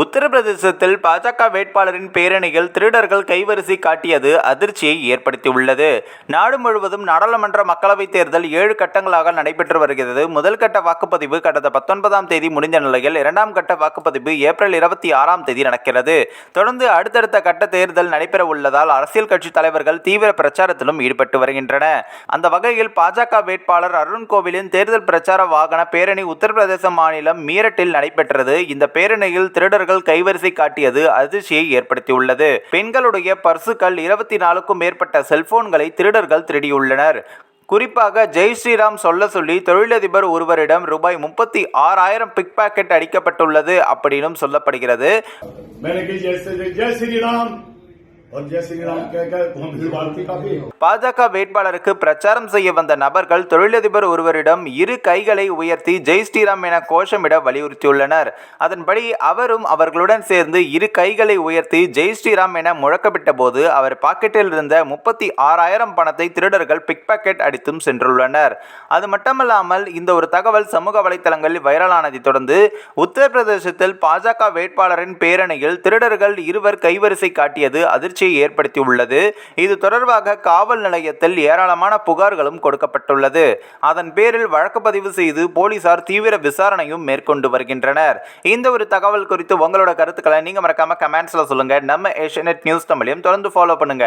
உத்தரப்பிரதேசத்தில் பாஜக வேட்பாளரின் பேரணியில் திருடர்கள் கைவரிசை காட்டியது அதிர்ச்சியை ஏற்படுத்தியுள்ளது. நாடு முழுவதும் நாடாளுமன்ற மக்களவைத் தேர்தல் ஏழு கட்டங்களாக நடைபெற்று வருகிறது. முதல் கட்ட வாக்குப்பதிவு கடந்த பத்தொன்பதாம் தேதி முடிந்த நிலையில் இரண்டாம் கட்ட வாக்குப்பதிவு ஏப்ரல் இருபத்தி ஆறாம் தேதி நடக்கிறது. தொடர்ந்து அடுத்தடுத்த கட்ட தேர்தல் நடைபெற உள்ளதால் அரசியல் கட்சி தலைவர்கள் தீவிர பிரச்சாரத்திலும் ஈடுபட்டு வருகின்றன அந்த வகையில் பாஜக வேட்பாளர் அருண் கோவிலின் தேர்தல் பிரச்சார வாகன பேரணி உத்தரப்பிரதேச மாநிலம் மீரட்டில் நடைபெற்றது. இந்த பேரணியில் திருடர் திருடர்கள் கைவரிசை காட்டியது அதிர்ச்சியை ஏற்படுத்தியுள்ளது. பெண்களுடைய பர்சுகள் இருபத்தி நாலுக்கும் மேற்பட்ட செல்போன்களை திருடர்கள் திருடியுள்ளனர். குறிப்பாக ஜெய் ஸ்ரீராம் சொல்ல சொல்லி தொழிலதிபர் ஒருவரிடம் ரூபாய் முப்பத்தி ஆறாயிரம் பிக் பாக்கெட் அடிக்கப்பட்டுள்ளது அப்படின்னும் சொல்லப்படுகிறது. பாஜக வேட்பாளருக்கு பிரச்சாரம் செய்ய வந்த நபர்கள் தொழிலதிபர் ஒருவரிடம் இரு கைகளை உயர்த்தி ஜெய் ஸ்ரீராம் என கோஷமிட வலியுறுத்தியுள்ளனர். அதன்படி அவரும் அவர்களுடன் சேர்ந்து இரு கைகளை உயர்த்தி ஜெய் ஸ்ரீராம் என முழக்கமிட்ட போது அவர் பாக்கெட்டில் இருந்த முப்பத்தி ஆறாயிரம் பணத்தை திருடர்கள் பிக் பாக்கெட் அடித்தும் சென்றுள்ளனர். அது மட்டுமல்லாமல் இந்த ஒரு தகவல் சமூக வலைதளங்களில் வைரலானதை தொடர்ந்து உத்தரப்பிரதேசத்தில் பாஜக வேட்பாளரின் பேரணியில் திருடர்கள் இருவர் கைவரிசை காட்டியது அதிர்ச்சி அதிர்ச்சியை ஏற்படுத்தியுள்ளது. இது தொடர்பாக காவல் நிலையத்தில் ஏராளமான புகார்களும் கொடுக்கப்பட்டுள்ளது. அதன் பேரில் வழக்கு பதிவு செய்து போலீசார் தீவிர விசாரணையும் மேற்கொண்டு வருகின்றனர். இந்த ஒரு தகவல் குறித்து உங்களோட கருத்துக்களை நீங்க மறக்காம கமெண்ட்ஸ்ல சொல்லுங்க. நம்ம ஏஷியநெட் நியூஸ் தமிழையும் தொடர்ந்து ஃபாலோ பண்ணுங்க.